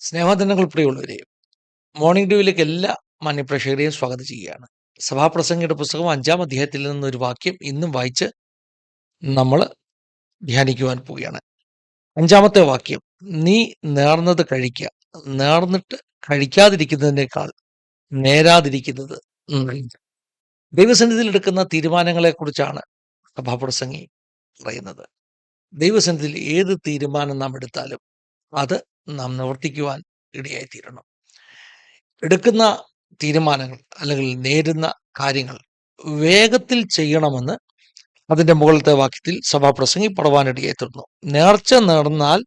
സ്നേഹദിനങ്ങൾ പ്രിയമുള്ളവരെ മോർണിംഗ് ഡ്യൂവിലേക്ക് എല്ലാ മാന്യപ്രേക്ഷകരെയും സ്വാഗതം ചെയ്യുകയാണ്. സഭാപ്രസംഗിയുടെ പുസ്തകം അഞ്ചാം അധ്യായത്തിൽ നിന്ന് ഒരു വാക്യം ഇന്നും വായിച്ച് നമ്മൾ ധ്യാനിക്കുവാൻ പോവുകയാണ്. അഞ്ചാമത്തെ വാക്യം നീ നേർന്നത് കഴിക്കുക നേർന്നിട്ട് കഴിക്കാതിരിക്കുന്നതിനേക്കാൾ നേരാതിരിക്കുന്നത് ദൈവസന്നിധിയിൽ എടുക്കുന്ന തീരുമാനങ്ങളെക്കുറിച്ചാണ് സഭാപ്രസംഗി പറയുന്നത്. ദൈവസന്നിധിയിൽ ഏത് തീരുമാനം നാം എടുത്താലും അത് നാം നിവർത്തിക്കുവാൻ ഇടയായിത്തീരണം. എടുക്കുന്ന തീരുമാനങ്ങൾ അല്ലെങ്കിൽ നേരുന്ന കാര്യങ്ങൾ വേഗത്തിൽ ചെയ്യണമെന്ന് അതിന്റെ മുകളിലത്തെ വാക്യത്തിൽ സഭാപ്രസംഗി പടവാനിടയായി തീർന്നു നേർച്ച നേർന്നാൽ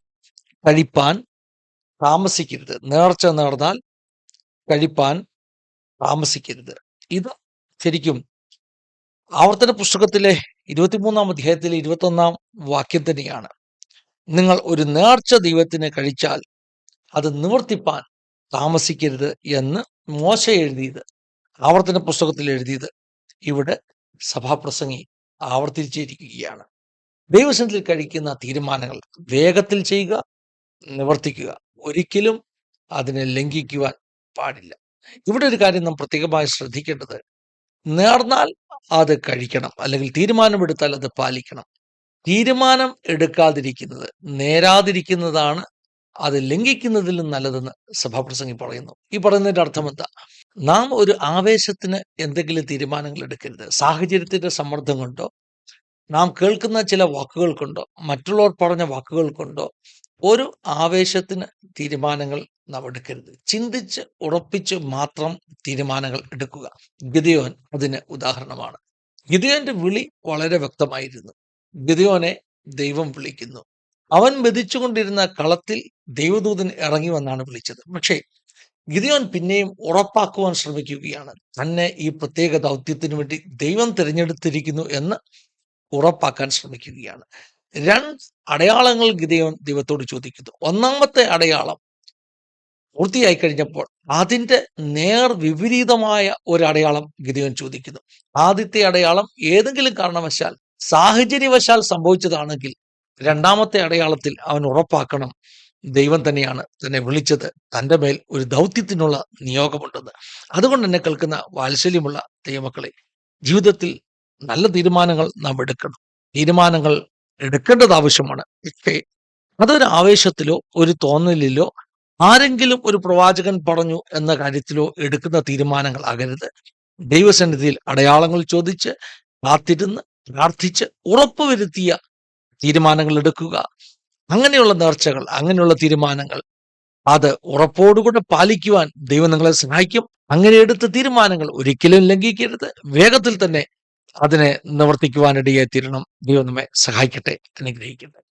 കഴിപ്പാൻ താമസിക്കരുത്. നേർച്ച നേർന്നാൽ കഴിപ്പാൻ താമസിക്കരുത്. ഇത് ശരിക്കും ആവർത്തന പുസ്തകത്തിലെ ഇരുപത്തിമൂന്നാം അധ്യായത്തിലെ ഇരുപത്തൊന്നാം വാക്യം തന്നെയാണ്. നിങ്ങൾ ഒരു നേർച്ച ദൈവത്തിന് കഴിച്ചാൽ അത് നിവർത്തിപ്പാൻ താമസിക്കരുത് എന്ന് മോശ എഴുതിയത് ആവർത്തന പുസ്തകത്തിൽ എഴുതിയത്. ഇവിടെ സഭാപ്രസംഗി ആവർത്തിച്ചിരിക്കുകയാണ്. ദൈവസനത്തിൽ കഴിക്കുന്ന തീരുമാനങ്ങൾ വേഗത്തിൽ ചെയ്യുക നിവർത്തിക്കുക. ഒരിക്കലും അതിനെ ലംഘിക്കുവാൻ പാടില്ല. ഇവിടെ ഒരു കാര്യം നാം പ്രത്യേകമായി ശ്രദ്ധിക്കേണ്ടത്. നേർന്നാൽ അത് കഴിക്കണം അല്ലെങ്കിൽ തീരുമാനമെടുത്താൽ അത് പാലിക്കണം. തീരുമാനം എടുക്കാതിരിക്കുന്നത് നേരാതിരിക്കുന്നതാണ് അത് ലംഘിക്കുന്നതിലും നല്ലതെന്ന് സഭാപ്രസംഗി പറയുന്നു. ഈ പറയുന്നതിന്റെ അർത്ഥം എന്താ? നാം ഒരു ആവേശത്തിന് എന്തെങ്കിലും തീരുമാനങ്ങൾ എടുക്കരുത്. സാഹചര്യത്തിന്റെ സമ്മർദ്ദം കൊണ്ടോ നാം കേൾക്കുന്ന ചില വാക്കുകൾ കൊണ്ടോ മറ്റുള്ളവർ പറഞ്ഞ വാക്കുകൾ കൊണ്ടോ ഒരു ആവേശത്തിന് തീരുമാനങ്ങൾ നാം എടുക്കരുത്. ചിന്തിച്ച് ഉറപ്പിച്ച് മാത്രം തീരുമാനങ്ങൾ എടുക്കുക. ഗിതയോൻ അതിന് ഉദാഹരണമാണ്. ഗിതയോന്റെ വിളി വളരെ വ്യക്തമായിരുന്നു. ഗിതയോനെ ദൈവം വിളിക്കുന്നു. അവൻ മെതിച്ചുകൊണ്ടിരുന്ന കളത്തിൽ ദൈവദൂതൻ ഇറങ്ങി വന്നാണ് വിളിച്ചത്. പക്ഷേ ഗിതിയോൻ പിന്നെയും ഉറപ്പാക്കുവാൻ ശ്രമിക്കുകയാണ്. തന്നെ ഈ പ്രത്യേക ദൗത്യത്തിന് വേണ്ടി ദൈവം തിരഞ്ഞെടുത്തിരിക്കുന്നു എന്ന് ഉറപ്പാക്കാൻ ശ്രമിക്കുകയാണ്. രണ്ട് അടയാളങ്ങൾ ഗിദയോൻ ദൈവത്തോട് ചോദിക്കുന്നു. ഒന്നാമത്തെ അടയാളം പൂർത്തിയായി കഴിഞ്ഞപ്പോൾ അതിന്റെ നേർ വിപരീതമായ ഒരു അടയാളം ഗിദയോൻ ചോദിക്കുന്നു. ആദ്യത്തെ അടയാളം ഏതെങ്കിലും കാരണവശാൽ സാഹചര്യവശാൽ സംഭവിച്ചതാണെങ്കിൽ രണ്ടാമത്തെ അടയാളത്തിൽ അവൻ ഉറപ്പാക്കണം. ദൈവം തന്നെയാണ് തന്നെ വിളിച്ചത്. തന്റെ മേൽ ഒരു ദൗത്യത്തിനുള്ള നിയോഗമുണ്ടെന്ന്. അതുകൊണ്ട് തന്നെ കേൾക്കുന്ന വാത്സല്യമുള്ള ദൈവമക്കളെ ജീവിതത്തിൽ നല്ല തീരുമാനങ്ങൾ നാം എടുക്കണം. തീരുമാനങ്ങൾ എടുക്കേണ്ടത് ആവശ്യമാണ്. പക്ഷേ അതൊരു ആവേശത്തിലോ ഒരു തോന്നലിലോ ആരെങ്കിലും ഒരു പ്രവാചകൻ പറഞ്ഞു എന്ന കാര്യത്തിലോ എടുക്കുന്ന തീരുമാനങ്ങൾ ആകരുത്. ദൈവസന്നിധിയിൽ അടയാളങ്ങൾ ചോദിച്ച് കാത്തിരുന്ന് പ്രാർത്ഥിച്ച് ഉറപ്പുവരുത്തിയ തീരുമാനങ്ങൾ എടുക്കുക. അങ്ങനെയുള്ള നേർച്ചകൾ അങ്ങനെയുള്ള തീരുമാനങ്ങൾ. അത് ഉറപ്പോടുകൂടെ പാലിക്കുവാൻ ദൈവം നിങ്ങളെ സഹായിക്കും. അങ്ങനെ എടുത്ത തീരുമാനങ്ങൾ ഒരിക്കലും ലംഘിക്കരുത്. വേഗത്തിൽ തന്നെ അതിനെ നിവർത്തിക്കുവാനിടയായി തീരണം ദൈവം നമ്മെ സഹായിക്കട്ടെ. അനുഗ്രഹിക്കട്ടെ.